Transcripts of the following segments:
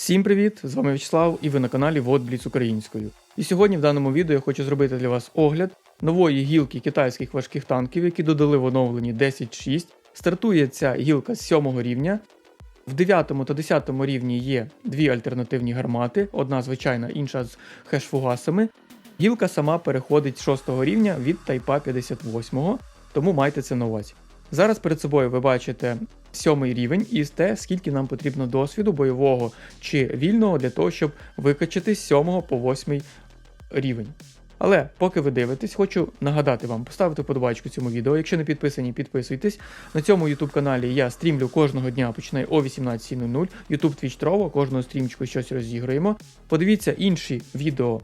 Всім привіт! З вами Вячеслав і ви на каналі Водбліц Українською. І сьогодні в даному відео я хочу зробити для вас огляд нової гілки китайських важких танків, які додали в оновленні 10.6. Стартує ця гілка з 7 рівня. В 9 та 10 рівні є дві альтернативні гармати, одна звичайна, інша з хешфугасами. Гілка сама переходить з 6 рівня від Тайпа 58, тому майте це на увазі. Зараз перед собою ви бачите сьомий рівень і те, скільки нам потрібно досвіду бойового чи вільного для того, щоб викачати з 7 по 8 рівень. Але поки ви дивитесь, хочу нагадати вам, поставити подобачку цьому відео. Якщо не підписані, підписуйтесь. На цьому YouTube каналі я стрімлю кожного дня, починаю о 18.00. YouTube Twitch Trovo, кожного стрімчику щось розіграємо. Подивіться інші відео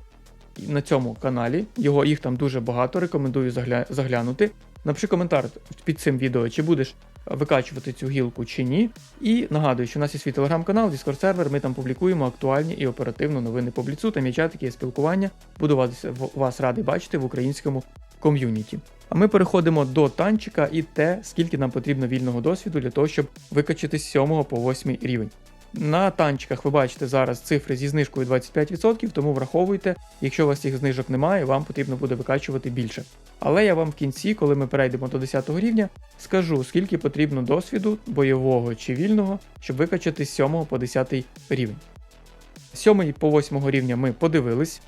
на цьому каналі. Його їх там дуже багато. Рекомендую загля... заглянути. Напиши коментар під цим відео, чи будеш викачувати цю гілку чи ні. І нагадую, що у нас є свій телеграм-канал, Discord сервер. Ми там публікуємо актуальні і оперативно новини по бліцу. Там є чатики, є спілкування. Буду вас, вас радий бачити в українському ком'юніті. А ми переходимо до танчика і те, скільки нам потрібно вільного досвіду для того, щоб викачати з 7 по 8 рівень. На танчиках ви бачите зараз цифри зі знижкою 25%, тому враховуйте, якщо у вас цих знижок немає, вам потрібно буде викачувати більше. Але я вам в кінці, коли ми перейдемо до 10 рівня, скажу, скільки потрібно досвіду бойового чи вільного, щоб викачати з 7 по 10 рівень. З 7 по 8 рівня ми подивились.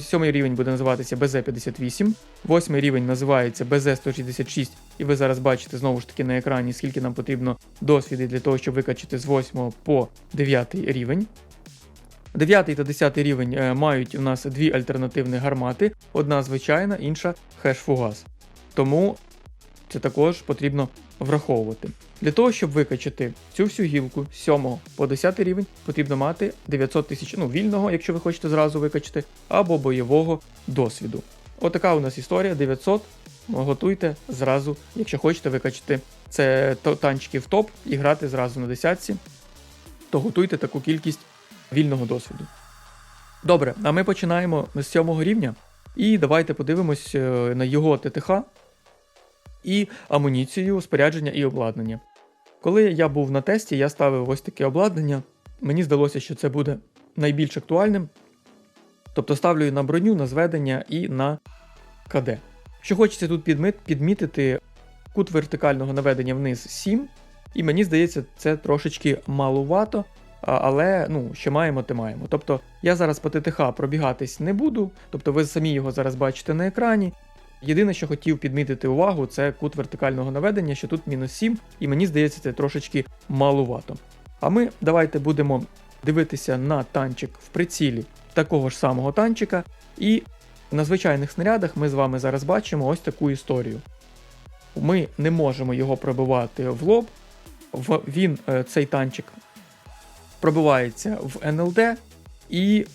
Сьомий рівень буде називатися BZ58, восьмий рівень називається BZ166, і ви зараз бачите знову ж таки на екрані, скільки нам потрібно досвіду для того, щоб викачати з 8 по 9 рівень. 9 та 10 рівень е, мають у нас дві альтернативні гармати: одна звичайна, інша хеш-фугас. Тому це також потрібно враховувати. Для того, щоб викачати цю всю гілку з 7 по 10 рівень, потрібно мати 900 тисяч ну, вільного, якщо ви хочете зразу викачати, або бойового досвіду. Отака у нас історія 900. Готуйте зразу, якщо хочете викачати це танчики в топ і грати зразу на десятці, то готуйте таку кількість вільного досвіду. Добре, а ми починаємо з 7 рівня. І давайте подивимось е, на його ТТХ і амуніцію, спорядження і обладнання. Коли я був на тесті, я ставив ось таке обладнання. Мені здалося, що це буде найбільш актуальним. Тобто ставлю на броню, на зведення і на КД. Що хочеться тут підмітити, кут вертикального наведення вниз 7, і мені здається, це трошечки малувато, але ну, що маємо, те маємо. Тобто я зараз по ТТХ пробігатись не буду, тобто ви самі його зараз бачите на екрані. Єдине, що хотів підмітити увагу, це кут вертикального наведення, що тут мінус 7, і мені здається, це трошечки малувато. А ми давайте будемо дивитися на танчик в прицілі такого ж самого танчика, і на звичайних снарядах ми з вами зараз бачимо ось таку історію. Ми не можемо його пробивати в лоб, він, е, цей танчик, пробивається в НЛД, і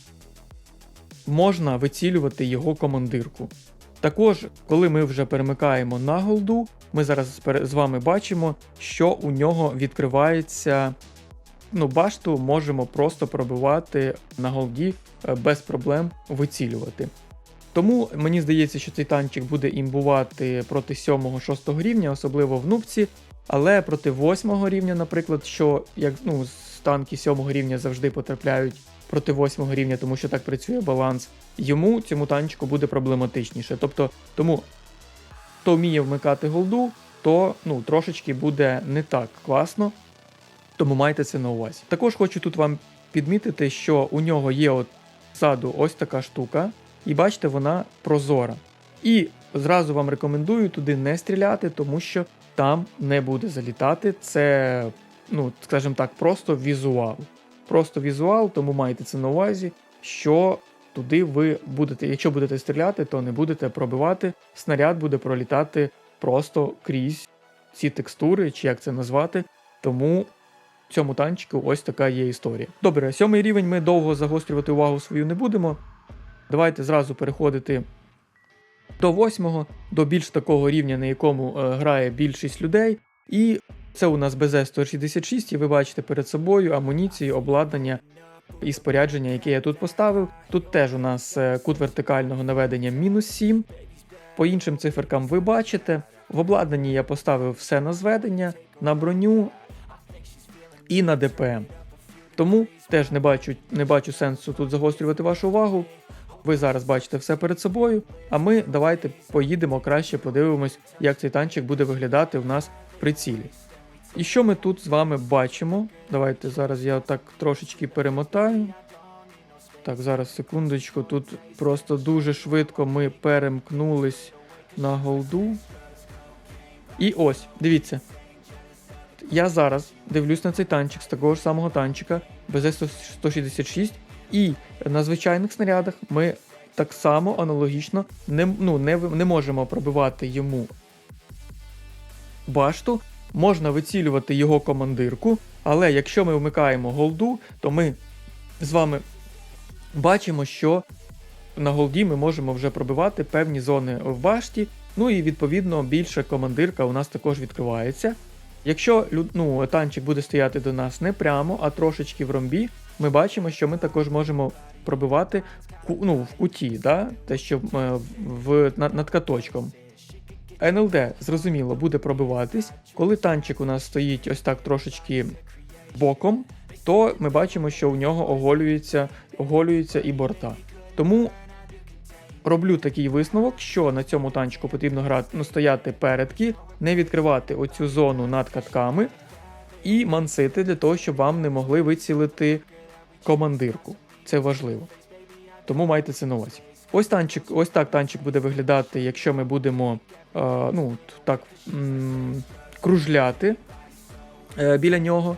можна вицілювати його командирку. Також, коли ми вже перемикаємо на голду, ми зараз з вами бачимо, що у нього відкривається. Ну, башту можемо просто пробивати на голді е, без проблем вицілювати. Тому мені здається, що цей танчик буде імбувати проти 7-6 рівня, особливо в нубці, але проти 8 рівня, наприклад, що як ну, танки 7 рівня завжди потрапляють проти 8 рівня, тому що так працює баланс, йому цьому танчику буде проблематичніше. Тобто, тому хто вміє вмикати голду, то ну, трошечки буде не так класно. Тому майте це на увазі. Також хочу тут вам підмітити, що у нього є от ззаду ось така штука, і бачите, вона прозора. І зразу вам рекомендую туди не стріляти, тому що там не буде залітати. Це, ну, скажімо так, просто візуал просто візуал, тому майте це на увазі, що туди ви будете, якщо будете стріляти, то не будете пробивати. Снаряд буде пролітати просто крізь ці текстури, чи як це назвати. Тому в цьому танчику ось така є історія. Добре, сьомий рівень ми довго загострювати увагу свою не будемо. Давайте зразу переходити до восьмого, до більш такого рівня, на якому е, грає більшість людей. І це у нас БЗ-166, і ви бачите перед собою амуніцію, обладнання і спорядження, яке я тут поставив. Тут теж у нас е, кут вертикального наведення мінус 7. По іншим циферкам ви бачите. В обладнанні я поставив все на зведення, на броню і на ДПМ. Тому теж не бачу, не бачу сенсу тут загострювати вашу увагу. Ви зараз бачите все перед собою, а ми давайте поїдемо краще, подивимось, як цей танчик буде виглядати у нас в прицілі. І що ми тут з вами бачимо? Давайте зараз я так трошечки перемотаю. Так, зараз секундочку. Тут просто дуже швидко ми перемкнулись на голду. І ось, дивіться. Я зараз дивлюсь на цей танчик з такого ж самого танчика БЗ-166, і на звичайних снарядах ми так само аналогічно не, ну, не, не можемо пробивати йому башту, можна вицілювати його командирку, але якщо ми вмикаємо голду, то ми з вами бачимо, що на голді ми можемо вже пробивати певні зони в башті. Ну і відповідно більша командирка у нас також відкривається. Якщо ну, танчик буде стояти до нас не прямо, а трошечки в ромбі, ми бачимо, що ми також можемо пробивати ну, в куті, да? те, що е, в, над, над каточком. НЛД, зрозуміло, буде пробиватись. Коли танчик у нас стоїть ось так трошечки боком, то ми бачимо, що у нього оголюється, оголюються і борта. Тому роблю такий висновок, що на цьому танчику потрібно грати, ну, стояти передки, не відкривати оцю зону над катками і мансити для того, щоб вам не могли вицілити командирку. Це важливо. Тому майте це на увазі. Ось танчик, ось так танчик буде виглядати, якщо ми будемо е, ну, так, кружляти е, біля нього.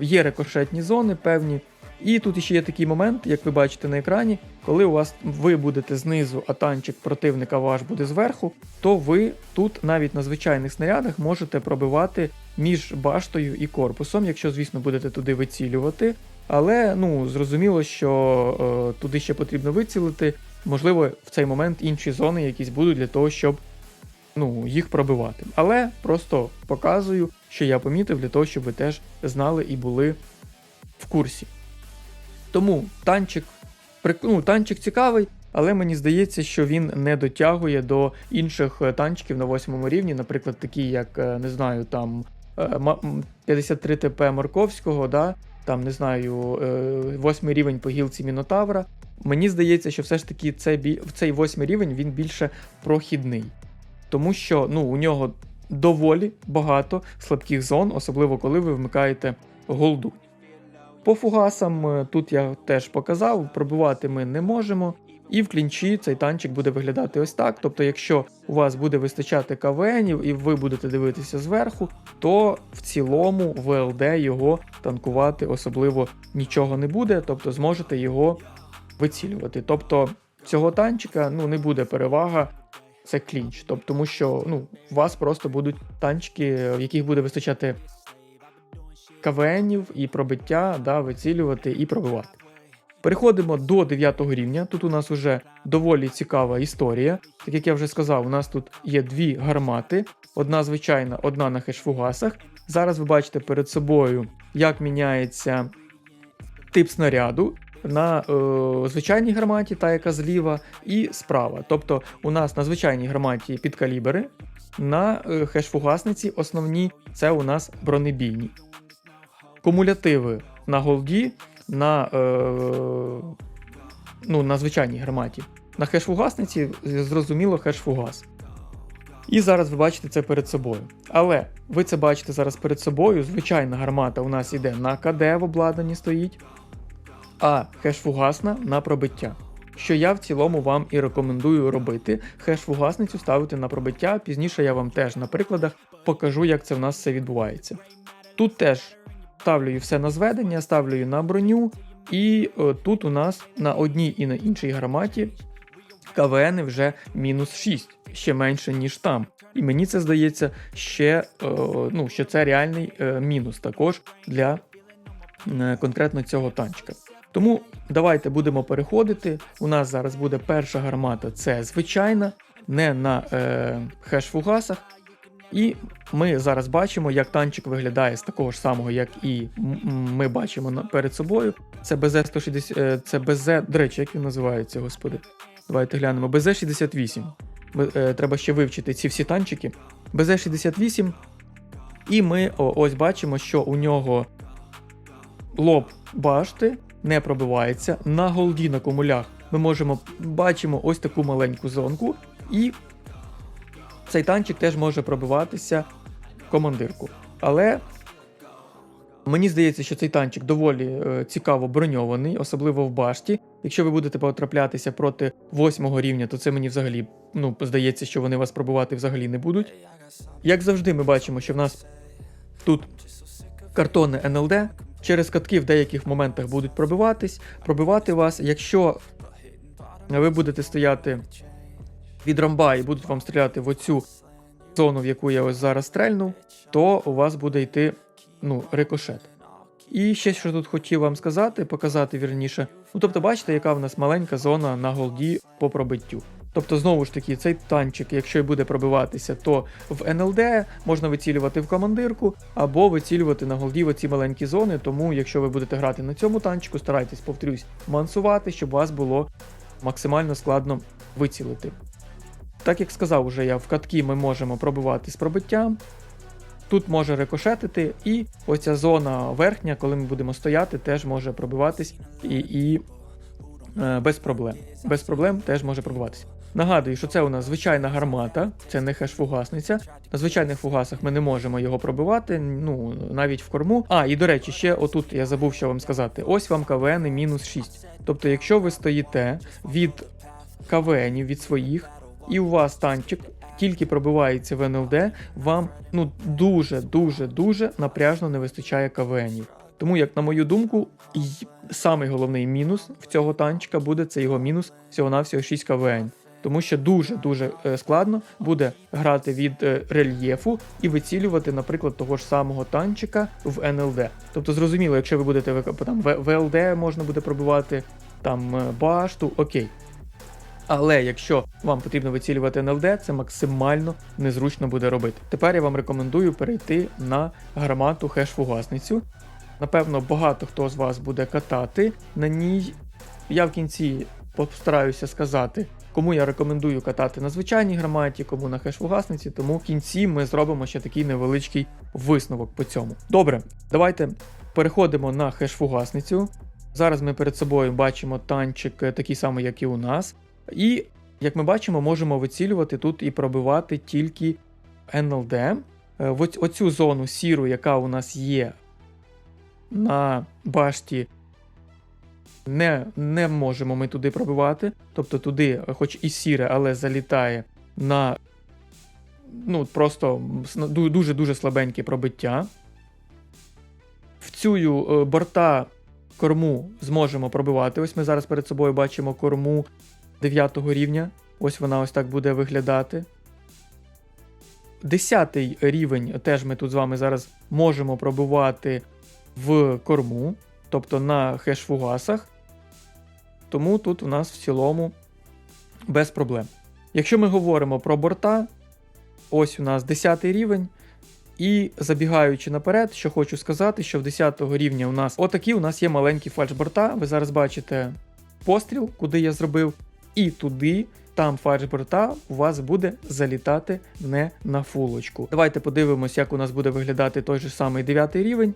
Є рикошетні зони певні. І тут ще є такий момент, як ви бачите на екрані, коли у вас ви будете знизу, а танчик противника ваш буде зверху, то ви тут навіть на звичайних снарядах можете пробивати між баштою і корпусом, якщо, звісно, будете туди вицілювати. Але ну зрозуміло, що е, туди ще потрібно вицілити. Можливо, в цей момент інші зони якісь будуть для того, щоб ну, їх пробивати. Але просто показую, що я помітив для того, щоб ви теж знали і були в курсі. Тому танчик, ну, танчик цікавий, але мені здається, що він не дотягує до інших е, танчиків на восьмому рівні, наприклад, такі, як е, не знаю, там е, ма- м, 53 ТП Марковського, да? там не знаю, е, восьмий рівень по гілці Мінотавра. Мені здається, що все ж таки цей, цей восьмий рівень він більше прохідний. Тому що ну, у нього доволі багато слабких зон, особливо коли ви вмикаєте голду. По фугасам е, тут я теж показав, пробивати ми не можемо. І в клінчі цей танчик буде виглядати ось так. Тобто, якщо у вас буде вистачати КВНів і ви будете дивитися зверху, то в цілому в ЛД його танкувати особливо нічого не буде, тобто зможете його вицілювати. Тобто цього танчика ну, не буде перевага, це клінч. Тобто, тому що ну, у вас просто будуть танчики, в яких буде вистачати КВНів і пробиття, да, вицілювати і пробивати. Переходимо до 9 рівня. Тут у нас вже доволі цікава історія. Так як я вже сказав, у нас тут є дві гармати: одна звичайна, одна на хешфугасах. Зараз ви бачите перед собою, як міняється тип снаряду на е, звичайній гарматі, та яка зліва, і справа. Тобто у нас на звичайній гарматі підкалібери, на е, хешфугасниці основні це у нас бронебійні. Кумулятиви на голді, на, е, ну, на звичайній гарматі. На хешфугасниці зрозуміло хешфугас. І зараз ви бачите це перед собою. Але ви це бачите зараз перед собою. Звичайна гармата у нас іде на КД в обладнанні стоїть, а хешфугасна на пробиття. Що я в цілому вам і рекомендую робити. Хешфугасницю ставити на пробиття. Пізніше я вам теж на прикладах покажу, як це в нас все відбувається. Тут теж ставлю все на зведення, ставлю на броню, і е, тут у нас на одній і на іншій гарматі КВН вже мінус 6, ще менше, ніж там. І мені це здається ще, е, ну, що це реальний е, мінус також для е, конкретно цього танчика. Тому давайте будемо переходити. У нас зараз буде перша гармата, це звичайна, не на е, хеш-фугасах. І ми зараз бачимо, як танчик виглядає з такого ж самого, як і ми бачимо перед собою. Це БЗ-160, е, це БЗ, до речі, як він називається, господи. Давайте глянемо. БЗ-68. Е, Треба ще вивчити ці всі танчики. БЗ-68. І ми ось бачимо, що у нього лоб башти не пробивається. На голді на комулях ми можемо бачимо ось таку маленьку зонку, і цей танчик теж може пробиватися командирку. Але мені здається, що цей танчик доволі е, цікаво броньований, особливо в башті. Якщо ви будете потраплятися проти восьмого рівня, то це мені взагалі ну, здається, що вони вас пробувати взагалі не будуть. Як завжди, ми бачимо, що в нас тут картони НЛД. Через катки в деяких моментах будуть пробиватись, пробивати вас. Якщо ви будете стояти від ромба і будуть вам стріляти в оцю зону, в яку я ось зараз стрельнув, то у вас буде йти ну, рикошет. І ще що тут хотів вам сказати, показати вірніше. Ну тобто, бачите, яка в нас маленька зона на голді по пробиттю. Тобто, знову ж таки, цей танчик, якщо і буде пробиватися, то в НЛД можна вицілювати в командирку або вицілювати на голді в оці маленькі зони. Тому, якщо ви будете грати на цьому танчику, старайтесь, повторюсь, мансувати, щоб вас було максимально складно вицілити. Так як сказав уже я, в катки ми можемо пробивати з пробиттям. Тут може рикошетити, і оця зона верхня, коли ми будемо стояти, теж може пробиватись і, і е, без проблем. Без проблем теж може пробиватися. Нагадую, що це у нас звичайна гармата, це не хеш-фугасниця. На звичайних фугасах ми не можемо його пробивати, ну навіть в корму. А, і до речі, ще отут я забув що вам сказати: ось вам КВН мінус 6. Тобто, якщо ви стоїте від КВНів, від своїх, і у вас танчик тільки пробивається в НЛД, вам ну дуже дуже напряжно не вистачає КВНів. Тому, як на мою думку, й- самий головний мінус в цього танчика буде це його мінус всього-навсього 6 КВН. Тому що дуже-дуже е, складно буде грати від е, рельєфу і вицілювати, наприклад, того ж самого танчика в НЛД. Тобто, зрозуміло, якщо ви будете там ВЛД можна буде пробивати там е, башту, окей. Але якщо вам потрібно вицілювати НЛД, це максимально незручно буде робити. Тепер я вам рекомендую перейти на гармату хеш-фугасницю. Напевно, багато хто з вас буде катати на ній. Я в кінці постараюся сказати, кому я рекомендую катати на звичайній гарматі, кому на хеш-фугасниці, тому в кінці ми зробимо ще такий невеличкий висновок по цьому. Добре, давайте переходимо на хеш-фугасницю. Зараз ми перед собою бачимо танчик е, такий самий, як і у нас. І, як ми бачимо, можемо вицілювати тут і пробивати тільки НЛД. Е, оцю зону сіру, яка у нас є на башті, не, не можемо ми туди пробивати. Тобто туди, хоч і сіре, але залітає на ну, просто дуже-дуже слабеньке пробиття. В цю е, борта корму зможемо пробивати. Ось ми зараз перед собою бачимо корму 9 рівня. Ось вона ось так буде виглядати. Десятий рівень теж ми тут з вами зараз можемо пробивати в корму, тобто на хеш-фугасах. Тому тут у нас в цілому без проблем. Якщо ми говоримо про борта, ось у нас 10 рівень. І забігаючи наперед, що хочу сказати, що в 10 рівня у нас отакі у нас є маленькі фальшборта. Ви зараз бачите постріл, куди я зробив, і туди, там фальшборта, у вас буде залітати не на фулочку. Давайте подивимось, як у нас буде виглядати той же самий 9 рівень.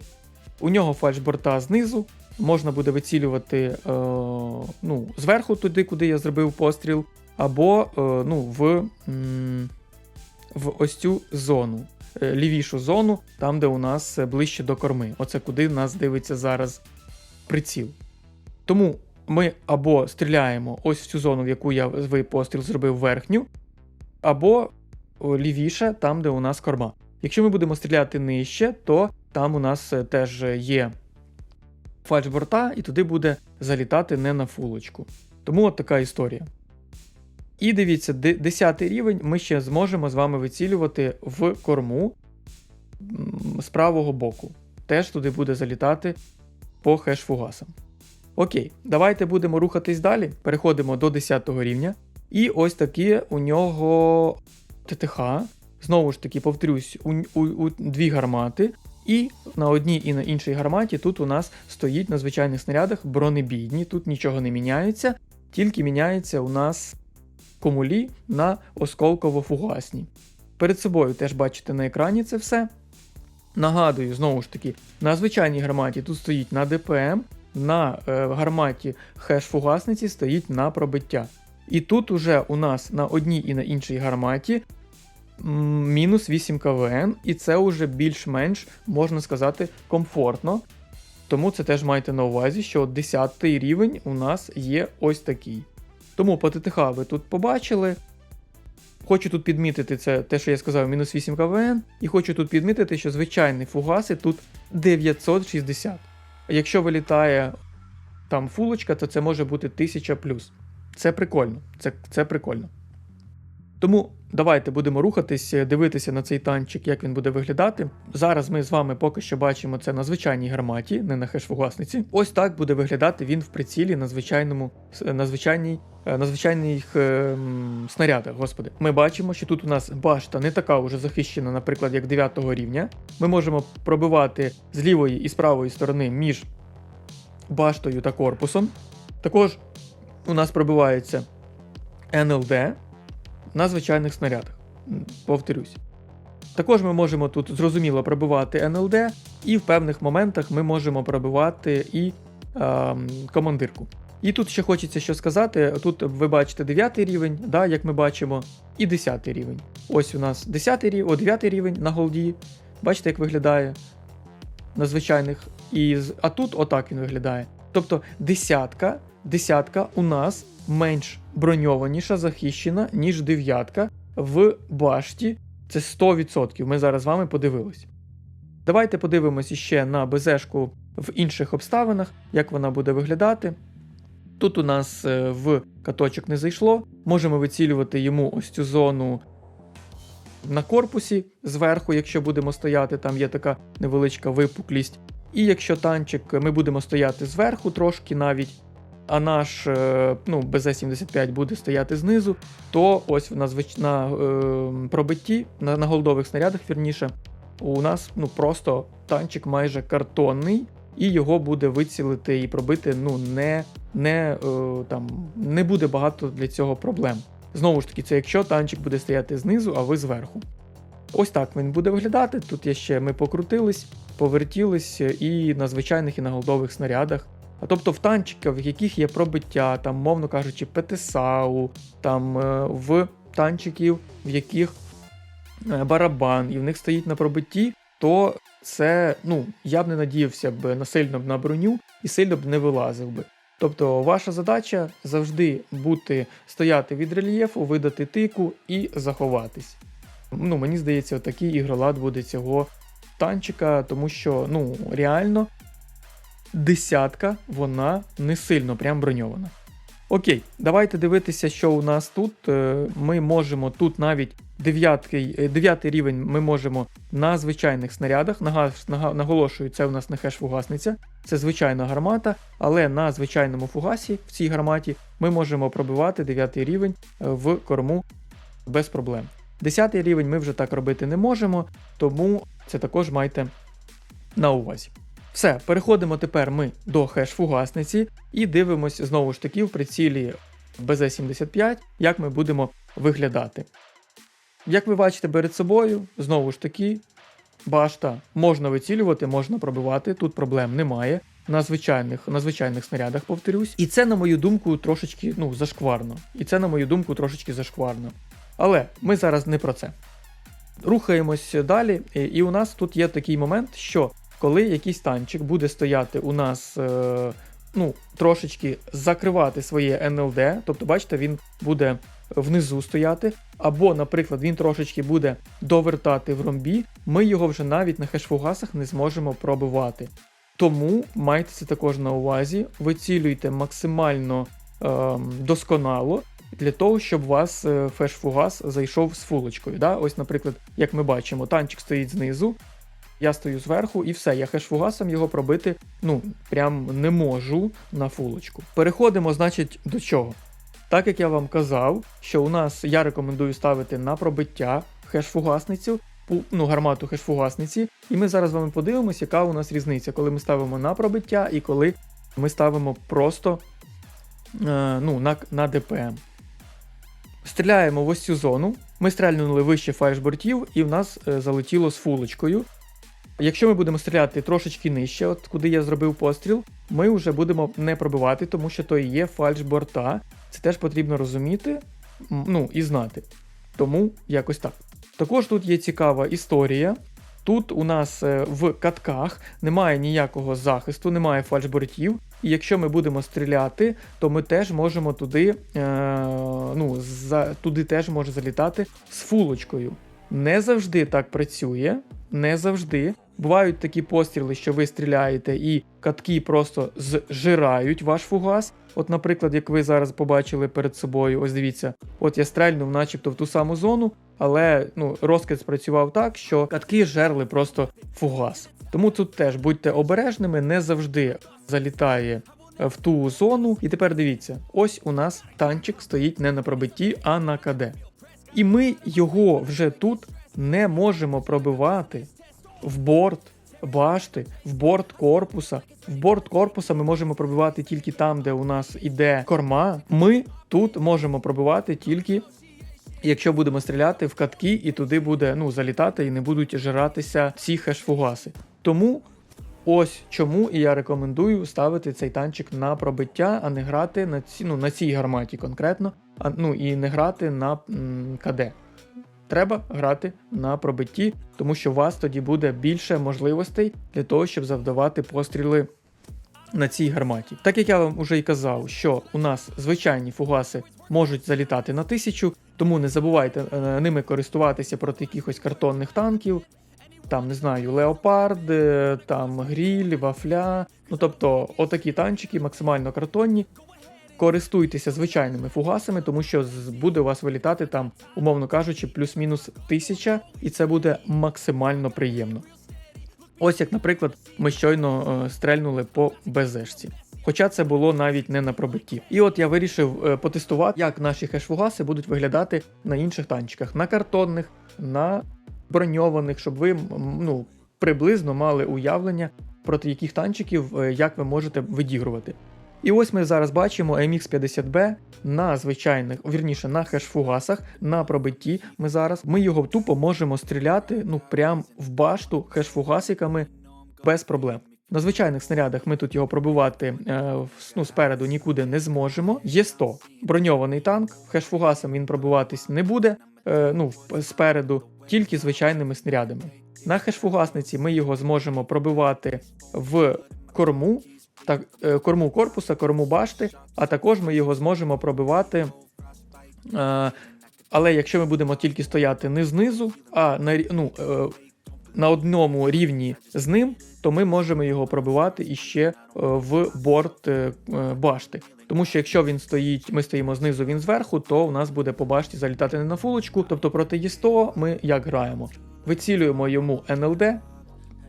У нього фальшборта знизу. Можна буде вицілювати е, ну, зверху туди, куди я зробив постріл, або е, ну, в, м, в ось цю зону. Е, Лівішу зону, там, де у нас е, ближче до корми. Оце куди нас дивиться зараз приціл. Тому ми або стріляємо ось в цю зону, в яку я ви постріл зробив верхню, або лівіше, там, де у нас корма. Якщо ми будемо стріляти нижче, то там у нас е, теж є фальшборта, і туди буде залітати не на фулочку. Тому от така історія. І дивіться, 10 рівень ми ще зможемо з вами вицілювати в корму з правого боку. Теж туди буде залітати по хеш-фугасам. Окей, давайте будемо рухатись далі. Переходимо до 10 рівня. І ось такі у нього ТТХ. Знову ж таки, повторюсь, у, у, у дві гармати. І на одній і на іншій гарматі тут у нас стоїть на звичайних снарядах бронебійні. Тут нічого не міняється, тільки міняється у нас комулі на осколково-фугасні. Перед собою теж бачите на екрані це все. Нагадую, знову ж таки, на звичайній гарматі тут стоїть на ДПМ, на е, гарматі хеш-фугасниці стоїть на пробиття. І тут уже у нас на одній і на іншій гарматі мінус 8 КВН, і це вже більш-менш, можна сказати, комфортно. Тому це теж майте на увазі, що 10 рівень у нас є ось такий. Тому по ТТХ ви тут побачили. Хочу тут підмітити це те, що я сказав, мінус 8 КВН, і хочу тут підмітити, що звичайні фугаси тут 960. Якщо вилітає там фулочка, то це може бути 1000 плюс. Це прикольно. Це, це прикольно. Тому давайте будемо рухатись, дивитися на цей танчик, як він буде виглядати. Зараз ми з вами поки що бачимо це на звичайній гарматі, не на хеш-фугасниці. Ось так буде виглядати він в прицілі на звичайному на звичайній. На звичайних е, снарядах, господи, ми бачимо, що тут у нас башта не така вже захищена, наприклад, як 9 рівня. Ми можемо пробивати з лівої і з правої сторони між баштою та корпусом. Також у нас пробивається НЛД на звичайних снарядах. Повторюсь. Також ми можемо тут зрозуміло пробивати НЛД, і в певних моментах ми можемо пробивати і е, командирку. І тут ще хочеться що сказати: тут ви бачите 9 рівень, да, як ми бачимо, і 10 рівень. Ось у нас 10 рівень, о, 9 рівень на голді. Бачите, як виглядає на звичайних. І, а тут отак він виглядає. Тобто десятка, десятка у нас менш броньованіша, захищена, ніж дев'ятка в башті. Це 100%. Ми зараз з вами подивились. Давайте подивимось іще на БЗшку в інших обставинах, як вона буде виглядати. Тут у нас е, в каточок не зайшло. Можемо вицілювати йому ось цю зону на корпусі зверху, якщо будемо стояти, там є така невеличка випуклість. І якщо танчик ми будемо стояти зверху трошки навіть, а наш е, ну, БЗ-75 буде стояти знизу, то ось на, звич... на е, пробитті, на, на голдових снарядах, вірніше, у нас ну, просто танчик майже картонний, і його буде вицілити і пробити ну, не, не, е, там, не буде багато для цього проблем. Знову ж таки, це якщо танчик буде стояти знизу, а ви зверху. Ось так він буде виглядати. Тут є ще ми покрутились, повертілись і на звичайних, і на голдових снарядах. Тобто в танчиках, в яких є пробиття, там, мовно кажучи, ПТСАУ, там е, в танчиків, в яких е, барабан, і в них стоїть на пробитті, то це, ну, я б не надіявся б на сильно б на броню і сильно б не вилазив би. Тобто ваша задача завжди бути стояти від рельєфу, видати тику і заховатись. Ну, мені здається, такий ігролад буде цього танчика, тому що ну, реально десятка вона не сильно прям броньована. Окей, давайте дивитися, що у нас тут. Е, Ми можемо тут навіть дев'ятий, е, дев'ятий рівень ми можемо на звичайних снарядах. Наголошую, це у нас не хеш-фугасниця, це звичайна гармата, але на звичайному фугасі в цій гарматі ми можемо пробивати дев'ятий рівень е, в корму без проблем. Десятий рівень ми вже так робити не можемо, тому це також майте на увазі. Все, переходимо тепер ми до хеш-фугасниці і дивимося знову ж таки в прицілі BZ75, як ми будемо виглядати. Як ви бачите перед собою, знову ж таки, башта можна вицілювати, можна пробивати, тут проблем немає. На звичайних, на звичайних снарядах, повторюсь. І це, на мою думку, трошечки ну, зашкварно. І це, на мою думку, трошечки зашкварно. Але ми зараз не про це. Рухаємось далі, і у нас тут є такий момент, що коли якийсь танчик буде стояти у нас е, ну, трошечки закривати своє НЛД, тобто, бачите, він буде внизу стояти, або, наприклад, він трошечки буде довертати в ромбі, ми його вже навіть на хешфугасах не зможемо пробивати. Тому майте це також на увазі, вицілюйте максимально ем, досконало. Для того, щоб у вас е, феш-фугас зайшов з фулочкою. Да? Ось, наприклад, як ми бачимо, танчик стоїть знизу, я стою зверху, і все, я хеш-фугасом його пробити ну, прям не можу на фулочку. Переходимо, значить, до чого? Так як я вам казав, що у нас я рекомендую ставити на пробиття хеш-фугасницю, ну, гармату хеш-фугасниці, і ми зараз з вами подивимося, яка у нас різниця, коли ми ставимо на пробиття і коли ми ставимо просто е, ну, на, на ДПМ. Стріляємо в ось цю зону. Ми стрельнули вище фаєшбортів, і в нас е, залетіло з фулочкою. Якщо ми будемо стріляти трошечки нижче, от куди я зробив постріл, ми вже будемо не пробивати, тому що то і є фальш борта. Це теж потрібно розуміти ну, і знати. Тому якось так. Також тут є цікава історія. Тут у нас е, в катках немає ніякого захисту, немає фальшбортів. І якщо ми будемо стріляти, то ми теж можемо туди, е, ну, за, туди теж може залітати з фулочкою. Не завжди так працює, не завжди. Бувають такі постріли, що ви стріляєте, і катки просто зжирають ваш фугас. От, наприклад, як ви зараз побачили перед собою, ось дивіться, от я стрельнув, начебто в ту саму зону, але ну, розкид спрацював так, що катки жерли просто фугас. Тому тут теж будьте обережними, не завжди залітає в ту зону. І тепер дивіться, ось у нас танчик стоїть не на пробитті, а на КД. І ми його вже тут не можемо пробивати в борт башти, в борт корпуса. В борт корпуса ми можемо пробивати тільки там, де у нас іде корма. Ми тут можемо пробивати тільки. Якщо будемо стріляти в катки, і туди буде ну, залітати і не будуть жиратися ці хеш-фугаси. Тому ось чому і я рекомендую ставити цей танчик на пробиття, а не грати на ці, ну, на цій гарматі конкретно, а, ну і не грати на м, КД. Треба грати на пробитті, тому що у вас тоді буде більше можливостей для того, щоб завдавати постріли на цій гарматі. Так як я вам вже і казав, що у нас звичайні фугаси можуть залітати на тисячу, тому не забувайте е, ними користуватися проти якихось картонних танків. Там, не знаю, леопард, е, там гріль, вафля. Ну тобто, отакі танчики максимально картонні. Користуйтеся звичайними фугасами, тому що буде у вас вилітати там, умовно кажучи, плюс-мінус тисяча, і це буде максимально приємно. Ось як, наприклад, ми щойно е, стрельнули по БЗшці. Хоча це було навіть не на пробитті. І от я вирішив е, потестувати, як наші хеш-фугаси будуть виглядати на інших танчиках, на картонних, на броньованих, щоб ви ну, приблизно мали уявлення проти яких танчиків, е, як ви можете видігрувати. І ось ми зараз бачимо MX50B на звичайних, вірніше на хеш-фугасах, на пробитті. Ми зараз ми його тупо можемо стріляти ну прям в башту хеш-фугасиками без проблем. На звичайних снарядах ми тут його пробивати е, ну, спереду нікуди не зможемо. Є 100 броньований танк, хеш-фугасом він пробиватись не буде. Е, ну, спереду, тільки звичайними снарядами. На хеш-фугасниці ми його зможемо пробивати в корму, так, е, корму корпуса, корму башти, а також ми його зможемо пробивати. Е, але якщо ми будемо тільки стояти не знизу, а на, ну, е, на одному рівні з ним, то ми можемо його пробивати іще в борт башти. Тому що якщо він стоїть, ми стоїмо знизу, він зверху, то у нас буде по башті залітати не на фулочку. Тобто проти Є100 ми як граємо? Вицілюємо йому НЛД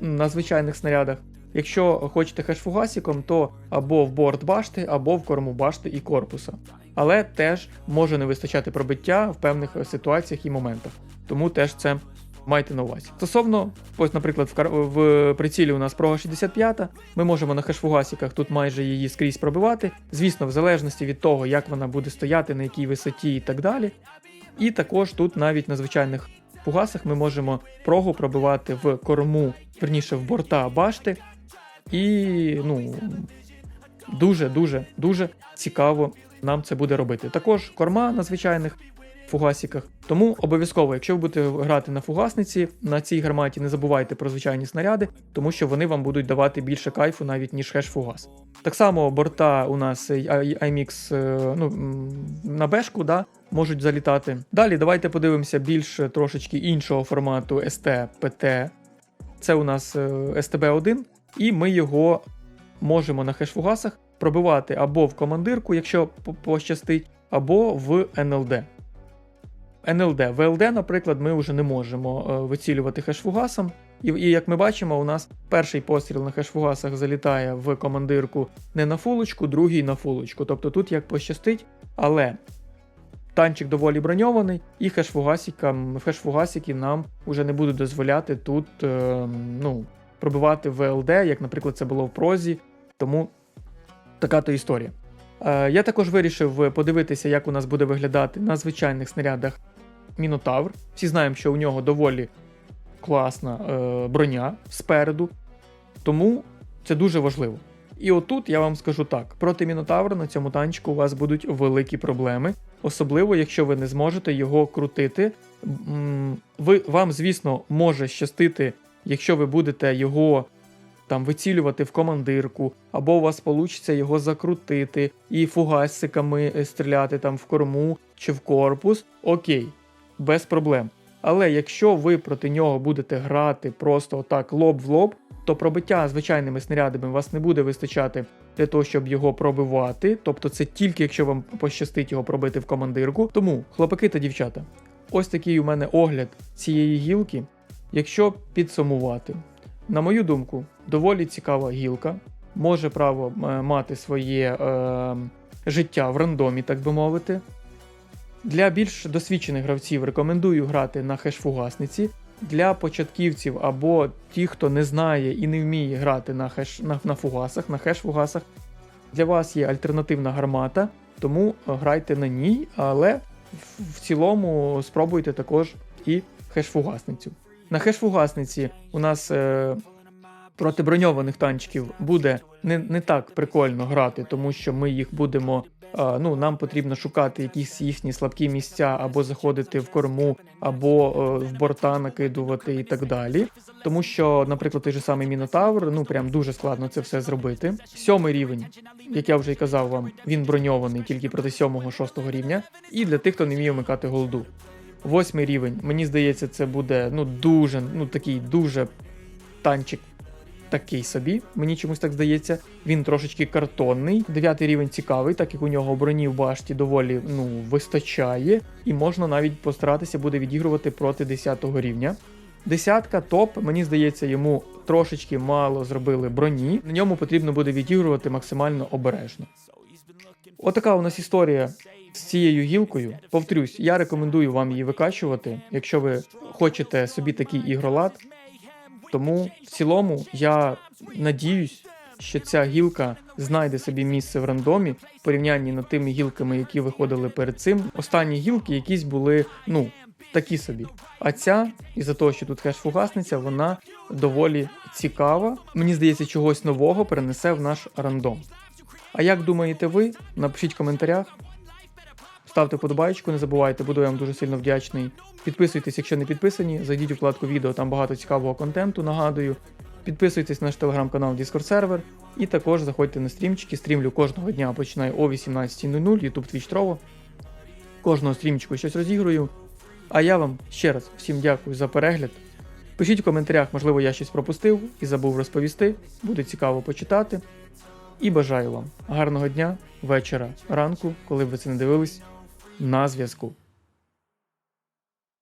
на звичайних снарядах. Якщо хочете хешфугасіком, то або в борт башти, або в корму башти і корпуса. Але теж може не вистачати пробиття в певних е, ситуаціях і моментах. Тому теж це майте на увазі. Стосовно, ось, наприклад, в, кар- в прицілі у нас Прога 65, ми можемо на хешфугасіках тут майже її скрізь пробивати. Звісно, в залежності від того, як вона буде стояти, на якій висоті і так далі. І також тут навіть на звичайних фугасах ми можемо прогу пробивати в корму, верніше в борта башти. І ну, дуже, дуже, дуже цікаво нам це буде робити. Також корма на звичайних фугасіках. Тому обов'язково, якщо ви будете грати на фугасниці, на цій гарматі не забувайте про звичайні снаряди, тому що вони вам будуть давати більше кайфу навіть ніж хеш-фугас. Так само борта у нас IMX е, ну, на бешку, да, можуть залітати. Далі давайте подивимося більш е, трошечки іншого формату ST, PT. Це у нас е, STB1, і ми його можемо на хешфугасах пробивати або в командирку, якщо пощастить, або в НЛД. НЛД. ВЛД, наприклад, ми вже не можемо е, вицілювати хешфугасом. І, і як ми бачимо, у нас перший постріл на хешфугасах залітає в командирку не на фулочку, другий на фулочку. Тобто тут як пощастить, але танчик доволі броньований, і хешфугасики нам вже не будуть дозволяти тут е, ну, пробивати ВЛД, як, наприклад, це було в прозі. Тому така то історія. Е, я також вирішив подивитися, як у нас буде виглядати на звичайних снарядах Мінотавр. Всі знаємо, що у нього доволі класна е, броня спереду, тому це дуже важливо. І отут я вам скажу так: проти Мінотавра на цьому танчику у вас будуть великі проблеми, особливо якщо ви не зможете його крутити. Ви, вам, звісно, може щастити, якщо ви будете його там вицілювати в командирку, або у вас вийде його закрутити і фугасиками е, стріляти там в корму чи в корпус. Окей, без проблем. Але якщо ви проти нього будете грати просто отак лоб в лоб, то пробиття звичайними снарядами вас не буде вистачати для того, щоб його пробивати. Тобто це тільки якщо вам пощастить його пробити в командирку. Тому, хлопаки та дівчата, ось такий у мене огляд цієї гілки. Якщо підсумувати, на мою думку, доволі цікава гілка, може право е, мати своє е, життя в рандомі, так би мовити. Для більш досвідчених гравців рекомендую грати на хеш-фугасниці. Для початківців або ті, хто не знає і не вміє грати на, хеш, на, на фугасах, на хеш-фугасах, для вас є альтернативна гармата, тому грайте на ній, але в- в цілому спробуйте також і хеш-фугасницю. На хеш-фугасниці у нас е, проти броньованих танчиків буде не, не так прикольно грати, тому що ми їх будемо. е, Ну, нам потрібно шукати якісь їхні слабкі місця, або заходити в корму, або е, в борта накидувати і так далі. Тому що, наприклад, той же самий Мінотавр, ну прям дуже складно це все зробити. Сьомий рівень, як я вже й казав вам, він броньований тільки проти сьомого, шостого рівня. І для тих, хто не вміє вмикати голду. Восьмий рівень, мені здається, це буде ну дуже, ну такий дуже танчик такий собі. Мені чомусь так здається. Він трошечки картонний. Дев'ятий рівень цікавий, так як у нього броні в башті доволі ну, вистачає, і можна навіть постаратися буде відігрувати проти 10 рівня. Десятка топ, мені здається, йому трошечки мало зробили броні. На ньому потрібно буде відігрувати максимально обережно. Отака у нас історія з цією гілкою. Повторюсь, я рекомендую вам її викачувати, якщо ви хочете собі такий ігролад. Тому в цілому я надіюсь, що ця гілка знайде собі місце в рандомі в порівнянні над тими гілками, які виходили перед цим. Останні гілки якісь були, ну, такі собі. А ця, із-за того, що тут хеш-фугасниця, вона доволі цікава. Мені здається, чогось нового перенесе в наш рандом. А як думаєте ви? Напишіть в коментарях. Ставте подобайку, не забувайте, буду я вам дуже сильно вдячний. Підписуйтесь, якщо не підписані, зайдіть у вкладку відео, там багато цікавого контенту, нагадую. Підписуйтесь на наш телеграм-канал Discord сервер. І також заходьте на стрімчики. Стрімлю кожного дня починаю о 18.00, YouTube Twitch Trovo. Кожного стрімчику щось розігрую. А я вам ще раз всім дякую за перегляд. Пишіть в коментарях, можливо, я щось пропустив і забув розповісти. Буде цікаво почитати. І бажаю вам гарного дня, вечора, ранку, коли б ви це не дивились. На зв'язку.